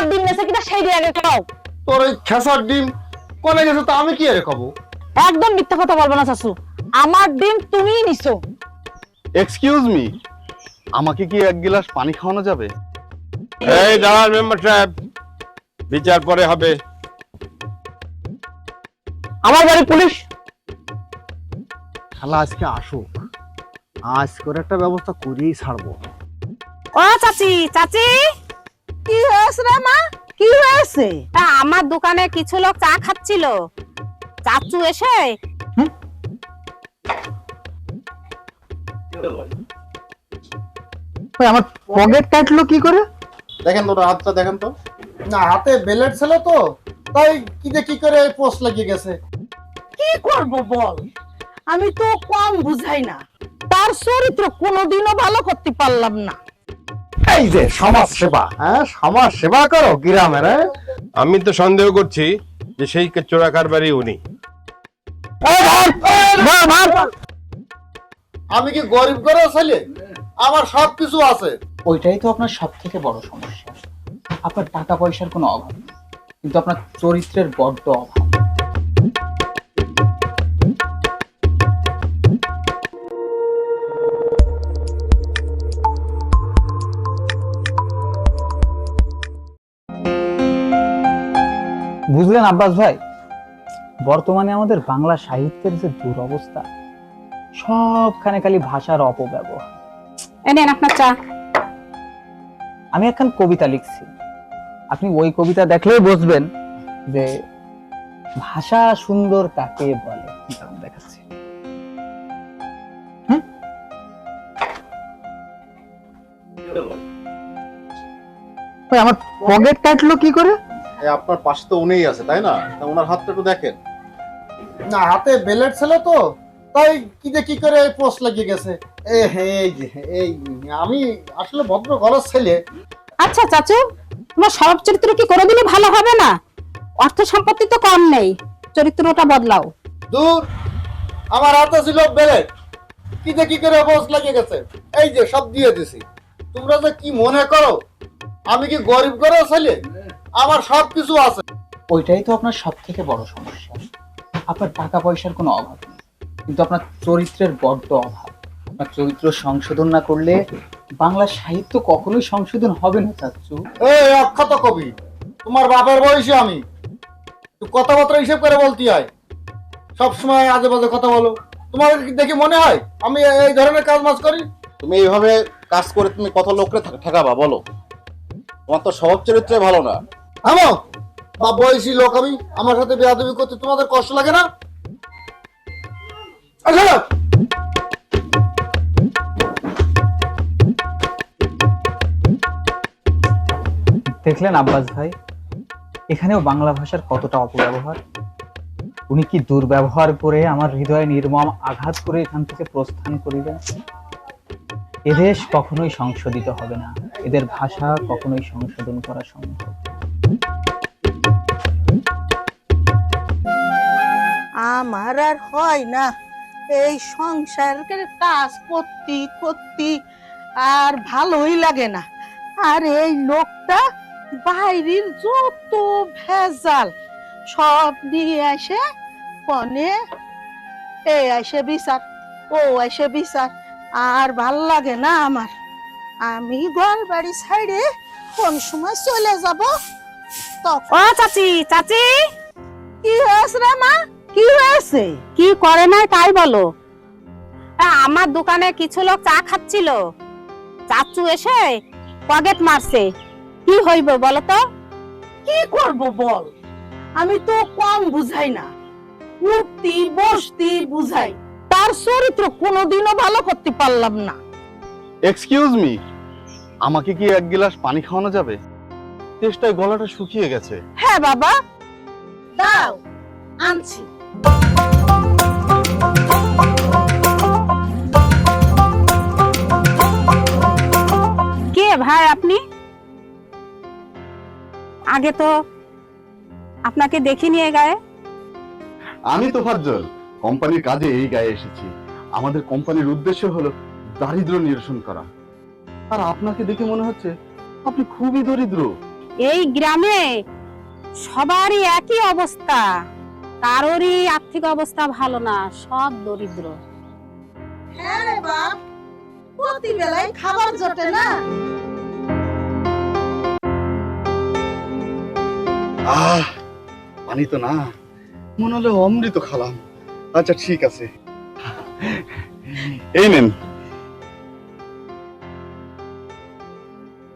আমার ডিম নেছে কিনা সেই দিয়ে আগে খাও। তোর ওই খেসার ডিম কোনে গেছে তা আমি কি আরে খাব? একদম মিথ্যা কথা বলব না শাশু। আমার ডিম তুমিই নিছো। এক্সকিউজ মি আমাকে কি এক গ্লাস পানি খাওয়ানো যাবে? এই দাঁড়ান মেম্বার সাহেব। বিচার পরে হবে। আমার বাড়ি পুলিশ। শালা আজকে আসুক। আজ করে একটা ব্যবস্থা করেই ছাড়বো। ও চাচি চাচি! কি হয়েছে রে মা? কি হয়েছে? তা আমার দোকানে কিছু লোক চা খাচ্ছিল। চাচু এসে আমার পকেট কাটলো কি করে? দেখেন তো হাতটা দেখেন তো। না হাতে বেলেট ছিল তো তাই কি যে কি করে পোস্ট লাগিয়ে গেছে। কি করব বল? আমি তো কম বুঝাই না। তার চরিত্র কোনোদিনও ভালো করতে পারলাম না। এই যে সমাজ সেবা হ্যাঁ সমাজ সেবা করো গ্রামের হ্যাঁ? আমি তো সন্দেহ করছি যে সেই চোরা কারবারি উনি। আমি কি গরিব করে ছেলে? আমার সব কিছু আছে। ওইটাই তো আপনার সব থেকে বড় সমস্যা। আপনার টাকা পয়সার কোনো অভাব নেই কিন্তু আপনার চরিত্রের বড্ড অভাব। বুঝলেন আব্বাস ভাই? বর্তমানে আমাদের বাংলা সাহিত্যের যে দুরবস্থা সবখানে খালি ভাষার অপব্যবহার। এনেন আপনার চা। আমি এখন কবিতা লিখছি। আপনি ওই কবিতা দেখলেই বুঝবেন যে ভাষা সুন্দর কাকে বলে। দেখাচ্ছি? আমার পকেট কাটলো কি করে? আপনার পাশে তো উনিই আছে তাই না? তা ওনার হাতটা একটু দেখেন। না হাতে বেলেট ছিল তো তাই কি যে কি করে পোস্ট লাগিয়ে গেছে? এ হে, এই যে এই আমি আসলে ভদ্র ঘরের ছেলে। আচ্ছা চাচু তোমার স্বভাব চরিত্র কি করে দিলে ভালো হবে না? অর্থ সম্পত্তি তো কম নেই চরিত্রটা বদলাও। দূর আমার হাতে ছিল বেলেট। কি যে কি করে পোস্ট লাগিয়ে গেছে? এই যে সব দিয়ে দিছি। তোমরা যে কি মনে করো? আমি কি গরিব ঘরের ছেলে? আমার সব কিছু আছে। ওইটাই তো আপনার সব থেকে বড় সমস্যা। আপনার টাকা পয়সার কোনো অভাব নেই। কিন্তু আপনার চরিত্রের বড্ড অভাব। আপনার চরিত্র সংশোধন না করলে বাংলা সাহিত্য কখনোই সংশোধন হবে না চাচ্ছু এই অক্ষত কবি তোমার বাপের বয়সে আমি। তো কথাবার্তা হিসেব করে বলতে হয়। সবসময় আজে বাজে কথা বলো। তোমার দেখে মনে হয় আমি এই ধরনের কাজ মাজ করি? তুমি এইভাবে কাজ করে তুমি কত লোকরে ঠেকাবা বলো। তোমার তো স্বভাব চরিত্রে ভালো না। বা বয়সী লোক আমি, আমার সাথে বেয়াদবি করতে তোমাদের কষ্ট লাগে না? দেখলেন আব্বাস ভাই, এখানেও বাংলা ভাষার কতটা অপব্যবহার? উনি কি দুর্ব্যবহার করে আমার হৃদয়ে নির্মম আঘাত করে এখান থেকে প্রস্থান করিলেন? এদেশ কখনোই সংশোধিত হবে না। এদের ভাষা কখনোই সংশোধন করা সম্ভব আমার আর হয় না। এই সংসারের কাজ করতে করতে আর ভালোই লাগে না। আর এই লোকটা বাইরের যত ভেজাল সব নিয়ে আসে কনে এ আসে বিচার ও আসে বিচার আর ভালো লাগে না আমার। আমি ঘর বাড়ি ছাইড়ে কোন সময় চলে যাব? তখন ও চাচি চাচি! কি হয়েছে মা? কি হয়েছে? কি করে না তাই বলো। আমার দোকানে কিছু লোক চা খাচ্ছিল। চাচু এসে পকেট মারছে। কি হইব বলো তো? কি করব বল? আমি তো কম বুঝাই না। উঠতি বসতি বুঝাই। তার চরিত্র কোনোদিনও ভালো করতে পারলাম না। এক্সকিউজ মি আমাকে কি এক গ্লাস পানি খাওয়ানো যাবে? চেষ্টায় গলাটা শুকিয়ে গেছে। হ্যাঁ বাবা। দাও আনছি। ভাই আপনি? আগে তো আপনাকে দেখিনি এ গায়ে। আমি তোফাজ্জল কোম্পানির কাজে এই গায়ে এসেছি। আমাদের কোম্পানির উদ্দেশ্য হলো দারিদ্র নিরসন করা। আর আপনাকে দেখে মনে হচ্ছে আপনি খুবই দরিদ্র। এই গ্রামে সবারই একই অবস্থা। কারোরই আর্থিক অবস্থা ভালো না সব দরিদ্র। হ্যাঁ রে বাপ প্রতি বেলায় খাবার জোটে না? আহ, পানি তো না। মনে হলো অমৃত খালাম। আচ্ছা ঠিক আছে। এই নেন।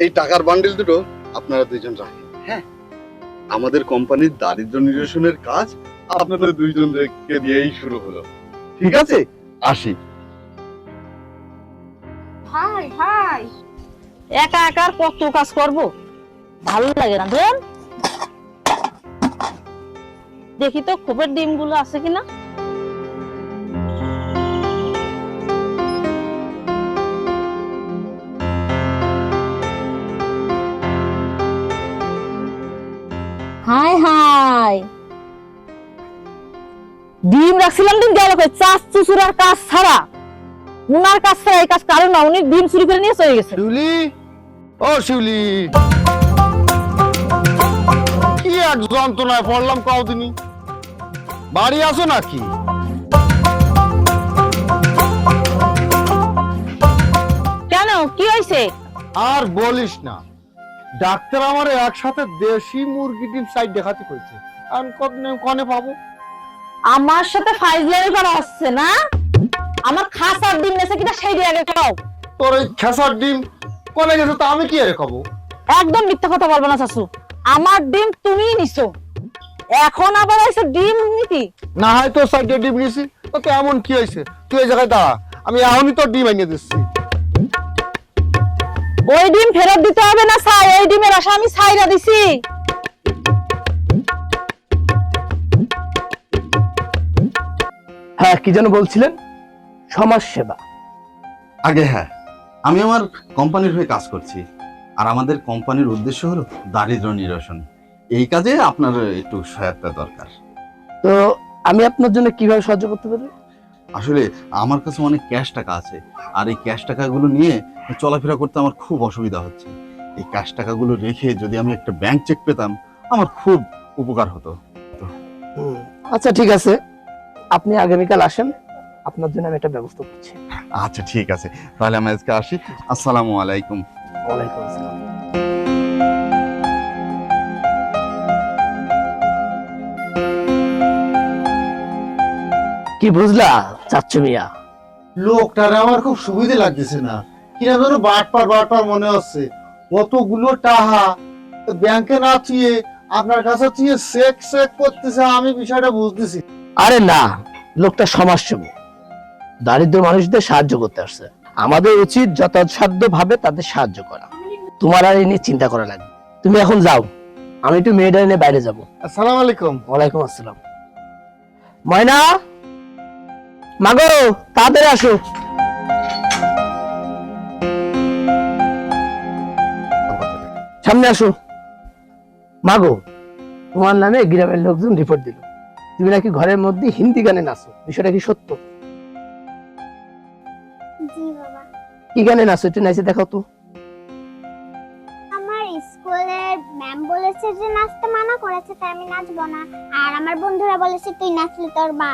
এই টাকার বান্ডিল দুটো আপনারা দুইজন রাখেন। হ্যাঁ? আমাদের কোম্পানির দারিদ্র নিরসনের কাজ আপনাদের দুইজনকে দিয়েই শুরু হলো। ঠিক আছে? আসি। ভাই ভাই একা একা আর কত কাজ করব? ভালো লাগে না ধরেন দেখি তো খোপের ডিমগুলো আছে কিনা? হাই হাই। ডিম রাখছিলাম ডিম গেল কই চাষ চুচুরার কাজ ছাড়া। উনার কাছ থেকে এই কাজ কারণ না, উনি ডিম চুরি করে নিয়ে চলে গেছে। ও শিউলি। এক যন্ত্রণায় পড়লাম কদিনই। বাড়ি আসো নাকি? কেন? কি হয়েছে? আর বলিস না। ডাক্তার আমার একসাথে দেশি মুরগি ডিম সাইড দেখাতে কইছে। আমি কদিন কনে পাবো? আমার সাথে ফাইজলামি করা হচ্ছে না? আমার খাসার ডিম নেছে কিনা সেই আগে খাও। তোর ওই খেসার ডিম কনে গেছে তা আমি কি আর খাব? একদম মিথ্যা কথা বলব না শাশু আমার ডিম তুমি নিছো। এখন আবার এসে ডিম নীতি? না হয় তোর সাইডে ডিম নিছি। তো কেমন কি হয়েছে? তুই এই জায়গায় দাঁড়া। আমি এখনই তো ডিম এনে দিচ্ছি। ওই ডিম ফেরত দিতে হবে না ছাই? ওই ডিমের আশা আমি ছাইরা দিছি। হ্যাঁ কি যেন বলছিলেন? সমাজ সেবা আগে হ্যাঁ আমি আমার কোম্পানির হয়ে কাজ করছি। আর আমাদের কোম্পানির উদ্দেশ্য হলো দারিদ্র নিরসন। এই কাজে আপনার একটু সহায়তা দরকার। তো আমি আপনার জন্য কীভাবে সাহায্য করতে পারি? আসলে আমার কাছে অনেক ক্যাশ টাকা আছে আর এই ক্যাশ টাকাগুলো নিয়ে চলাফেরা করতে আমার খুব অসুবিধা হচ্ছে। এই ক্যাশ টাকাগুলো রেখে যদি আমি একটা ব্যাংক চেক পেতাম আমার খুব উপকার হতো। আচ্ছা ঠিক আছে। আপনি আগামীকাল আসেন আপনার জন্য আমি একটা ব্যবস্থা করছি। আচ্ছা ঠিক আছে। তাহলে আমি আজকে আসি। আসসালামু আলাইকুম। ওয়ালাইকুম আসসালাম। কি বুঝলা চাচ্চু মিয়া? লোকটার আমার খুব সুবিধা লাগতেছে না। কিনা যেন বাটপার বাটপার মনে হচ্ছে। কতগুলো টাহা ব্যাংকে না থুয়ে আপনার কাছে থুয়ে চেক চেক করতেছে আমি বিষয়টা বুঝতেছি। আরে না লোকটা সমাজসেবী। দারিদ্র মানুষদের সাহায্য করতে আসছে। আমাদের উচিত যথাসাধ্য ভাবে তাদের সাহায্য করা। তোমার আর এই নিয়ে চিন্তা করা লাগবে। তুমি এখন যাও। আমি একটু মেয়েটা এনে বাইরে যাব। আসসালামু আলাইকুম। ওয়ালাইকুম আসসালাম। ময়না? মাগো তাড়াতাড়ি আসো। সামনে আসো। মাগো তোমার নামে গ্রামের লোকজন রিপোর্ট দিল। তুমি নাকি ঘরের মধ্যে হিন্দি গানে নাচো। বিষয়টা কি সত্য? কি গানে নাচো একটু নাচে দেখাও তো। আমার স্কুলে ম্যাম বলেছে যে নাচতে মানা করেছে তাই আমি নাচবো না। আর আমার বন্ধুরা বলেছে তুই নাচলে তোর মা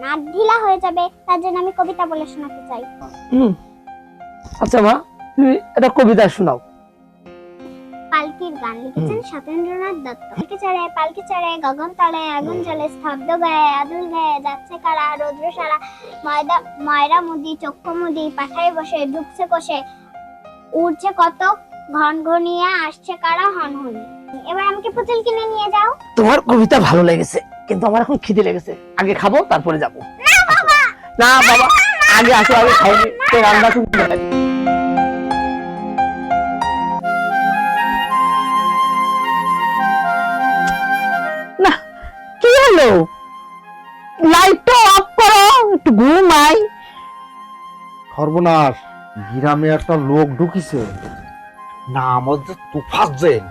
নাচ ঢিলা হয়ে যাবে তার জন্য আমি কবিতা বলে শোনাতে চাই। হুম। আচ্ছা মা তুমি একটা কবিতা শোনাও। গান লিখেছেন সতেন্দ্রনাথ দত্ত। পালকি চড়ে পালকি চড়ে গগন তলে আগুন জ্বলে স্তব্ধ গায়ে আদুল গায়ে যাচ্ছে কারা? রৌদ্র সারা ময়দা ময়রা মুদি চক্ষু মুদি পাঠায় বসে ঢুকছে কষে উঠছে কত ঘন ঘনিয়ে আসছে কারা হনহনি? এবার আমাকে পুতুল কিনে নিয়ে যাও। তোমার কবিতা ভালো লেগেছে কিন্তু আমার এখন খিদে লেগেছে। আগে খাব তারপরে যাব। না বাবা! আগে আসো আগে খাইনি তো রান্না তুমি হলো লাইটটা অফ করো একটু ঘুমাই। সর্বনাশ গ্রামে একটা লোক ঢুকিছে নাম হচ্ছে তুফাস জেন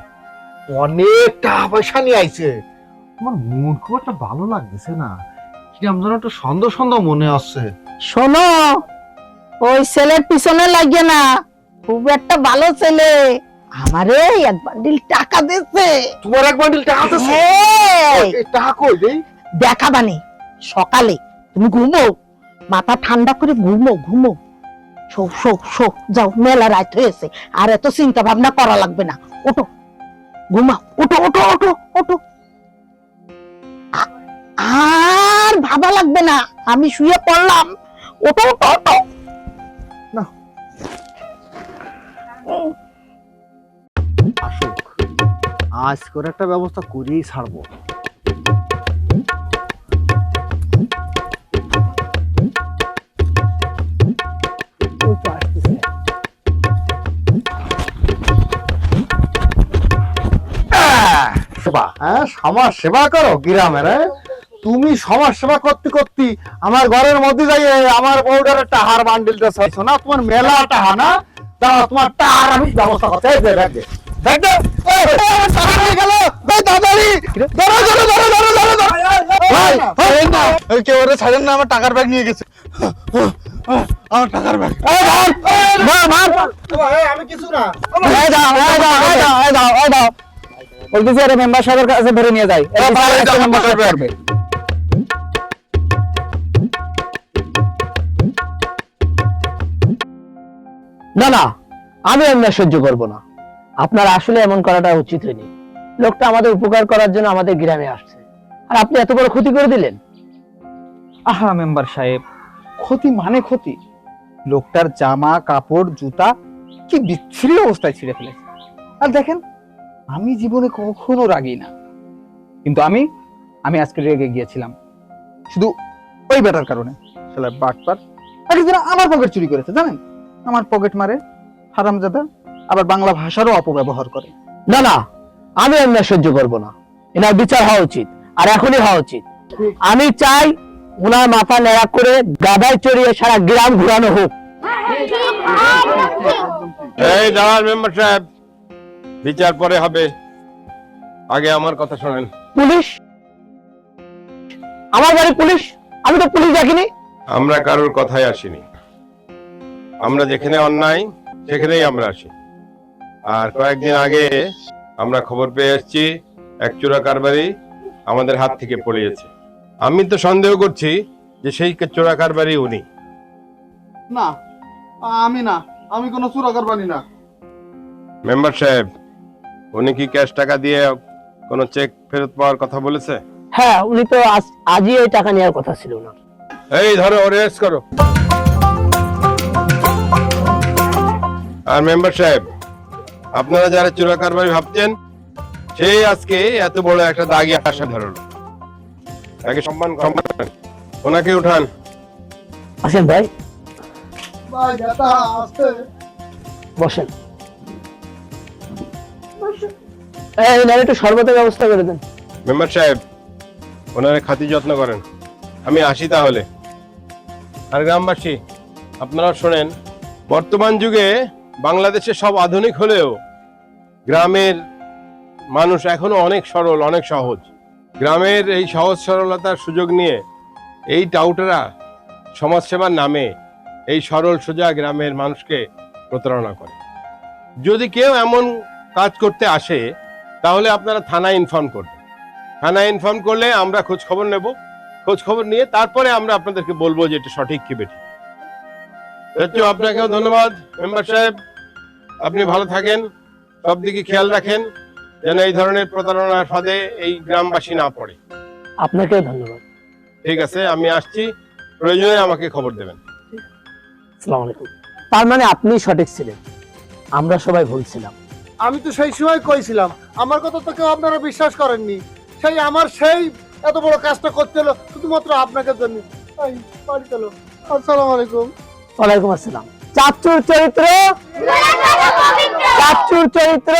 অনেক টাকা পয়সা নিয়ে আইছে। আমার মন খুব একটা ভালো লাগতেছে না। কিরাম যেন একটা সন্দেহ সন্দেহ মনে হচ্ছে শোনো ওই ছেলের পিছনে লাগে না খুব একটা ভালো ছেলে। আমারে এক বান্ডিল টাকা দিচ্ছে তোমার এক বান্ডিল টাকা আছে? হ্যাঁ। টাকা কই দেই দেখাবানি সকালে তুমি ঘুমো মাথা ঠান্ডা করে ঘুমো ঘুমো। শো শো শো যাও মেলা রাত হয়েছে আর এত চিন্তা ভাবনা করা লাগবে না। ওঠো ঘুমাও ওঠো ওঠো ওঠো ওঠো। আর ভাবা লাগবে না আমি শুয়ে পড়লাম। ওঠো ওঠো ওঠো। আসুক আজ করে একটা ব্যবস্থা করেই ছাড়বো। সেবা। হ্যাঁ সমাজ সেবা করো গ্রামের হ্যাঁ? তুমি সমাজ সেবা করতে করতে আমার ঘরের মধ্যে যাই আমার বউডার টাহার বান্ডিলটা চাইছো না? তোমার মেলা টাহা না? তোমার টাহার আমি ব্যবস্থা করতে নিয়ে ছাড়েন না। আমার টাকার ব্যাগ গেছে। আমার টাকার ব্যাগ। আমি কিছু না। বলতেছি আরে মেম্বার সাহেবের কাছে ধরে নিয়ে যাই। মেম্বার সাহেব করবে। না না আমি অন্যায় সহ্য করব না। আপনার আসলে এমন করাটা উচিত হয়নি। লোকটা আমাদের উপকার করার জন্য আমাদের গ্রামে আসছে। আর আপনি এত বড় ক্ষতি করে দিলেন? আহা, মেম্বার সাহেব, ক্ষতি মানে ক্ষতি? লোকটার জামা, কাপড়, জুতা, কি বিচ্ছিরি অবস্থায় ছিঁড়ে ফেলেছে। আর দেখেন, আমি জীবনে কখনো রাগি না। কিন্তু আমি আমি আজকে রেগে গিয়েছিলাম। শুধু ওই বেটার কারণে। শালা বাটপার। একদিন আমার পকেট চুরি করেছে, জানেন? আমার পকেট মারে হারামজাদা। আবার বাংলা ভাষারও অপব্যবহার করে। না না আমি অন্যায় সহ্য করব না। এনার বিচার হওয়া উচিত আর এখনই হওয়া উচিত। আমি চাই ওনার মাথা নেড়া করে গাদায় চড়িয়ে সারা গ্রাম ঘুরানো হোক। এই দাঁড়ান মেম্বার সাহেব। বিচার পরে হবে। আগে আমার কথা শোনেন। পুলিশ? আমার বাড়ি পুলিশ? আমি তো পুলিশ দেখিনি। আমরা কারোর কথায় আসিনি। আমরা যেখানে অন্যায় সেখানেই আমরা আসি। আর কয়েকদিন আগে আমরা খবর পেয়ে এসেছি এক চোরা কারবারি আমাদের হাত থেকে পড়িয়েছে আমি তো সন্দেহ করছি যে সেই চোরা কারবারি উনি। না আমি না আমি কোনো চোরা বানি না। মেম্বার সাহেব উনি কি ক্যাশ টাকা দিয়ে কোনো চেক ফেরত পাওয়ার কথা বলেছে? হ্যাঁ উনি তো আজ- আজই ওই টাকা নেওয়ার কথা ছিল না এই ধরো অরেস্ট করো। আর মেম্বার সাহেব আপনারা যারা চোরা কারবারি ভাবছেন সেই আজকে এত বড় একটা দাগি আসা ধরল তাকে সম্মান সম্মান ওনাকে উঠান। আসেন ভাই। বসেন। এই নারে একটু শরবতের ব্যবস্থা করে দেন। মেম্বার সাহেব ওনারে খাতি যত্ন করেন। আমি আসি তাহলে। আর গ্রামবাসী আপনারা শোনেন বর্তমান যুগে বাংলাদেশে সব আধুনিক হলেও গ্রামের মানুষ এখনও অনেক সরল, অনেক সহজ। গ্রামের এই সহজ সরলতার সুযোগ নিয়ে এই টাউটারা সমাজসেবার নামে এই সরল সোজা গ্রামের মানুষকে প্রতারণা করে। যদি কেউ এমন কাজ করতে আসে, তাহলে আপনারা থানায় ইনফর্ম করবেন। থানায় ইনফর্ম করলে আমরা খোঁজ খবর নেব। খোঁজ খবর নিয়ে তারপরে আমরা আপনাদেরকে বলব যে এটা সঠিক কি বেঠিক। আপনাকেও ধন্যবাদ মেম্বার সাহেব। আপনি ভালো থাকেন সব দিকে খেয়াল রাখেন যেন এই ধরনের প্রতারণার ফাঁদে এই গ্রামবাসী না পড়ে। আপনাকেও ধন্যবাদ। ঠিক আছে আমি আসছি। প্রয়োজনে আমাকে খবর দেবেন। আলাইকুম। তার মানে আপনি সঠিক ছিলেন। আমরা সবাই ভুল ছিলাম। আমি তো সেই সময় কইছিলাম আমার কথা তো কেউ আপনারা বিশ্বাস করেননি। সেই আমার সেই এত বড় কাজটা করতে হলো শুধুমাত্র আপনাকে জন্য। আসসালামু আলাইকুম। ওয়ালাইকুম আসসালাম। চাচুর চরিত্র? চাচুর চরিত্র?